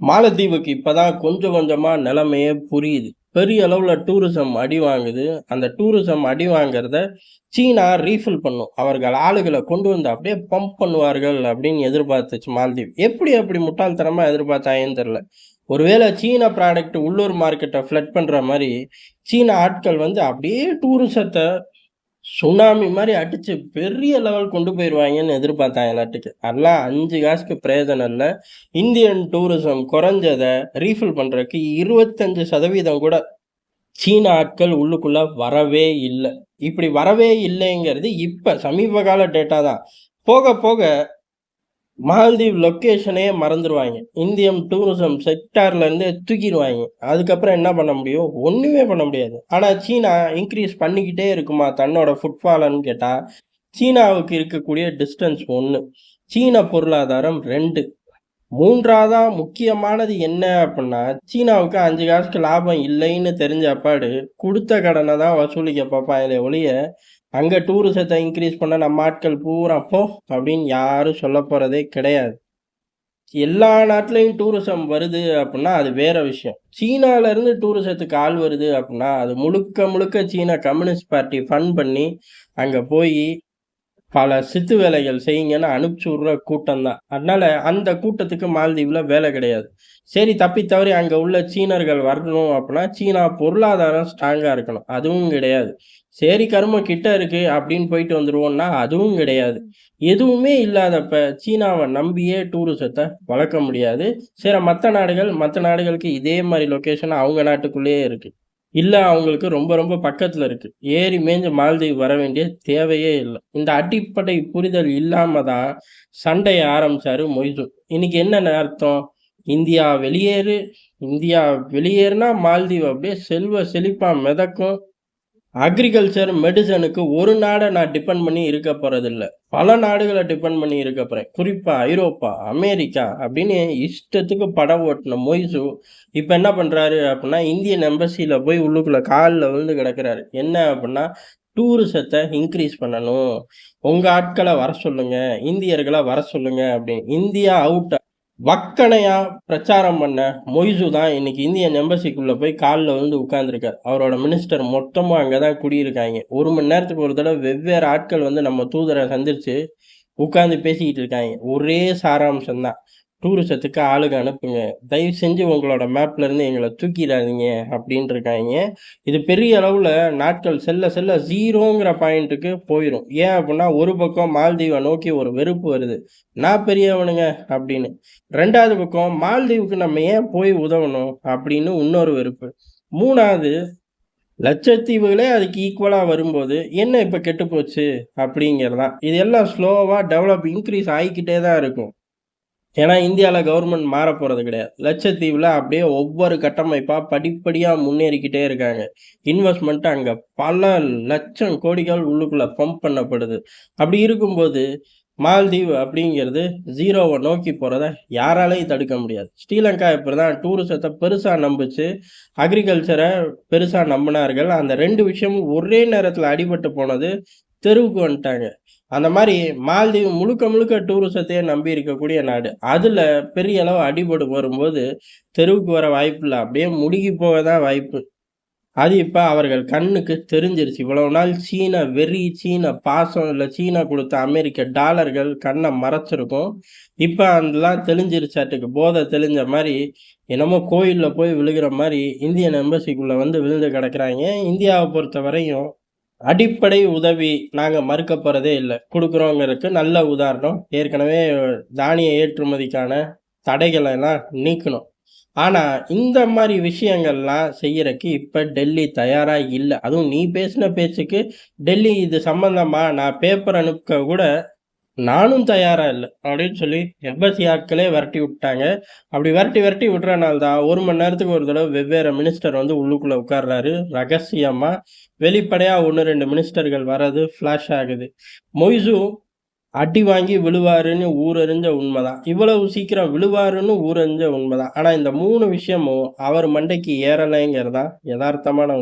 மாலத்தீவுக்கு இப்போதான் கொஞ்சம் கொஞ்சமாக நிலைமையே புரியுது. பெரிய அளவில் டூரிசம் அடி வாங்குது. அந்த டூரிசம் அடி வாங்குறத சீனா ரீஃபில் பண்ணும். அவர்கள் ஆளுகளை கொண்டு வந்து அப்படியே பம்ப் பண்ணுவார்கள் அப்படின்னு எதிர்பார்த்துச்சு மாலத்தீவ். எப்படி அப்படி முட்டாள்தனமாக எதிர்பார்த்தாங்கன்னு தெரில ஒருவேளை சீன ப்ராடக்ட் உள்ளூர் மார்க்கெட்டை ஃப்ளட் பண்ணுற மாதிரி சீன ஆட்கள் வந்து அப்படியே டூரிசத்தை சுனாமி மாதிரி அடிச்சு பெரிய லெவல் கொண்டு போயிடுவாங்கன்னு எதிர்பார்த்தாங்க நாட்டுக்கு. அதெல்லாம் அஞ்சு காசுக்கு பிரயோஜனம் இல்லை. இந்தியன் டூரிசம் குறைஞ்சதை ரீஃபில் பண்றதுக்கு 25% கூட சீன ஆட்கள் உள்ளுக்குள்ள வரவே இல்லை. இப்படி வரவே இல்லைங்கிறது இப்ப சமீப கால டேட்டா தான். போக போக மால்தீவ் லொக்கேஷனே மறந்துடுவாங்க இந்தியம் டூரிசம் செக்டார்லேருந்து தூக்கிடுவாங்க அதுக்கப்புறம் என்ன பண்ண முடியும்? ஒன்றுமே பண்ண முடியாது. ஆனால் சீனா இன்க்ரீஸ் பண்ணிக்கிட்டே இருக்குமா தன்னோட ஃபுட்ஃபாலன்னு கேட்டால் சீனாவுக்கு இருக்கக்கூடிய டிஸ்டன்ஸ் ஒன்று சீன பொருளாதாரம் 2. 3வதா முக்கியமானது என்ன அப்படின்னா சீனாவுக்கு அஞ்சு காசுக்கு லாபம் இல்லைன்னு தெரிஞ்ச அப்பாடு, கடனை கடன தான் வசூலிக்க பாப்பாங்களே ஒழிய, அங்கே டூரிசத்தை இன்க்ரீஸ் பண்ண நம்ம ஆட்கள் பூரா போ அப்படின்னு யாரும் சொல்ல போகிறதே கிடையாது. எல்லா நாட்டிலையும் டூரிசம் வருது அப்படின்னா அது வேற விஷயம். சீனாவிலேருந்து டூரிசத்துக்கு ஆள் வருது அப்படின்னா அது முழுக்க முழுக்க சீனா கம்யூனிஸ்ட் பார்ட்டி ஃபன் பண்ணி, அங்கே போய் பல சித்து வேலைகள் செய்யுங்கன்னு அனுப்பிச்சு விடுற கூட்டம் தான். அதனால அந்த கூட்டத்துக்கு மால்தீவில் வேலை கிடையாது. சரி தப்பி தவறி அங்கே உள்ள சீனர்கள் வரணும் அப்படின்னா சீனா பொருளாதாரம் ஸ்ட்ராங்காக இருக்கணும். அதுவும் கிடையாது. சரி கரும கிட்ட இருக்கு அப்படின்னு போயிட்டு வந்துடுவோம்னா அதுவும் கிடையாது. எதுவுமே இல்லாதப்ப சீனாவை நம்பியே டூரிசத்தை வளர்க்க முடியாது. சரி மற்ற நாடுகள் மற்ற நாடுகளுக்கு இதே மாதிரி லொக்கேஷன் அவங்க நாட்டுக்குள்ளேயே இருக்கு. இல்லை அவங்களுக்கு ரொம்ப ரொம்ப பக்கத்தில் இருக்குது ஏறி மேய்ஞ்சு மாலத்தீவ் வர வேண்டிய தேவையே இல்லை இந்த அடிப்படை புரிதல் இல்லாமல் தான் சண்டையை ஆரம்பிச்சாரு மொய்சு. இன்னைக்கு என்ன அர்த்தம்? இந்தியா வெளியேறு, இந்தியா வெளியேறுனா மாலத்தீவ் அப்படியே செல்வ செழிப்பாக மிதக்கும். அக்ரிகல்ச்சர், மெடிசனுக்கு ஒரு நாடை நான் டிபெண்ட் பண்ணி இருக்க போகிறதில்ல பல நாடுகளை டிபெண்ட் பண்ணி இருக்க போறேன். குறிப்பா ஐரோப்பா, அமெரிக்கா அப்படின்னு இஷ்டத்துக்கு படம் ஓட்டின மொய்சு, இப்போ என்ன பண்றாரு அப்படின்னா இந்தியன் எம்பசில போய் உள்ளுக்குள்ள காலில் விழுந்து கிடக்குறாரு. என்ன அப்படின்னா டூரிசத்தை இன்க்ரீஸ் பண்ணணும். உங்கள் ஆட்களை வர சொல்லுங்கள் இந்தியர்களை வர சொல்லுங்கள் அப்படின்னு. இந்தியா அவுட் வக்கணையா பிரச்சாரம் பண்ண மொய்சு தான் இன்னைக்கு இந்தியன் எம்பசிக்குள்ள போய் காலில் வந்து உட்காந்துருக்கார் அவரோட மினிஸ்டர் மொத்தமும் அங்கே தான் குடியிருக்காய்ங்க. ஒரு மணி நேரத்துக்கு ஒரு தடவை வெவ்வேறு ஆட்கள் வந்து நம்ம தூதரை சந்திச்சு உட்காந்து பேசிக்கிட்டு இருக்காங்க ஒரே சாராம்சம் தான். டூரிசத்துக்கு ஆளுங்க அனுப்புங்க. தயவு செஞ்சு உங்களோட மேப்லேருந்து எங்களை தூக்கிடாதீங்க அப்படின்ட்டு இருக்காங்க இது பெரிய அளவில் நாட்கள் செல்ல செல்ல ஜீரோங்கிற பாயிண்ட்டுக்கு போயிடும் ஏன் அப்படின்னா ஒரு பக்கம் மால்தீவை நோக்கி ஒரு வெறுப்பு வருது. நான் பெரியவனுங்க அப்படின்னு. ரெண்டாவது பக்கம் மால்தீவுக்கு நம்ம ஏன் போய் உதவணும் அப்படின்னு இன்னொரு வெறுப்பு. மூணாவது லட்சத்தீவுகளே அதுக்கு ஈக்குவலாக வரும்போது, என்ன இப்போ கெட்டு போச்சு அப்படிங்கிறது தான். இது எல்லாம் ஸ்லோவாக டெவலப் இன்க்ரீஸ் ஆகிக்கிட்டே தான் இருக்கும். ஏன்னா இந்தியாவில் கவர்மெண்ட் மாறப் போகிறது கிடையாது. லட்சத்தீவில் அப்படியே ஒவ்வொரு கட்டமைப்பாக படிப்படியாக முன்னேறிக்கிட்டே இருக்காங்க. இன்வெஸ்ட்மெண்ட்டு அங்கே பல லட்சம் கோடிகள் உள்ளுக்குள்ளே பம்ப் பண்ணப்படுது. அப்படி இருக்கும்போது, மால்தீவ் அப்படிங்கிறது ஜீரோவை நோக்கி போகிறத யாராலையும் தடுக்க முடியாது. ஸ்ரீலங்கா இப்படிதான் டூரிசத்தை பெருசாக நம்பிச்சு அக்ரிகல்ச்சரை பெருசாக நம்பினார்கள் அந்த ரெண்டு விஷயமும் ஒரே நேரத்தில் அடிபட்டு போனது. தெருவுக்கு வந்துட்டாங்க. அந்த மாதிரி மால்தீவு முழுக்க முழுக்க டூரிசத்தையே நம்பி இருக்கக்கூடிய நாடு. அதில் பெரிய அளவு அடிபடு வரும்போது, தெருவுக்கு வர வாய்ப்பில்ல. அப்படியே முடுகி போக தான் வாய்ப்பு. அது இப்போ அவர்கள் கண்ணுக்கு தெரிஞ்சிருச்சு. இவ்வளவு நாள் சீன வெறி, சீன பாசம், இல்லை சீனா கொடுத்த அமெரிக்க டாலர்கள் கண்ணை மறைச்சிருக்கும். இப்போ அதெல்லாம் தெளிஞ்சிருச்சாட்டுக்கு. போதை தெளிஞ்ச மாதிரி என்னமோ கோயிலில் போய் விழுகிற மாதிரி இந்தியன் எம்பசிக்குள்ளே வந்து விழுந்து கிடக்கிறாங்க இந்தியாவை பொறுத்த பொறுத்தவரையும் அடிப்படை உதவி நாங்கள் மறுக்க போகிறதே இல்லை கொடுக்குறோங்கிறதுக்கு நல்ல உதாரணம். ஏற்கனவே தானிய ஏற்றுமதிக்கான தடைகளை எல்லாம் நீக்கணும். ஆனால் இந்த மாதிரி விஷயங்கள்லாம் செய்கிறக்கு இப்போ டெல்லி தயாராக இல்லை அதுவும் நீ பேசின பேச்சுக்கு டெல்லி இது சம்மந்தமாக நான் பேப்பர் அனுப்ப கூட நானும் தயாராக இல்லை அப்படின்னு சொல்லி எம்பசி ஆட்களே விரட்டி விட்டாங்க. அப்படி விரட்டி விரட்டி விடுறனால தான் ஒரு மணி நேரத்துக்கு ஒரு தடவை வெவ்வேறு மினிஸ்டர் வந்து உள்ளுக்குள்ளே உட்கார்றாரு. ரகசியமாக வெளிப்படையாக ஒன்று ரெண்டு மினிஸ்டர்கள் வர்றது ஃப்ளாஷ் ஆகுது. மொய்சு அடி வாங்கி விழுவாருன்னு ஊரறிஞ்ச உண்மைதான் இவ்வளவு சீக்கிரம் விழுவாருன்னு ஊரறிஞ்ச உண்மைதான் ஆனால் இந்த மூணு விஷயமும் அவர் மண்டைக்கு ஏறலைங்கிறது தான் எதார்த்தமான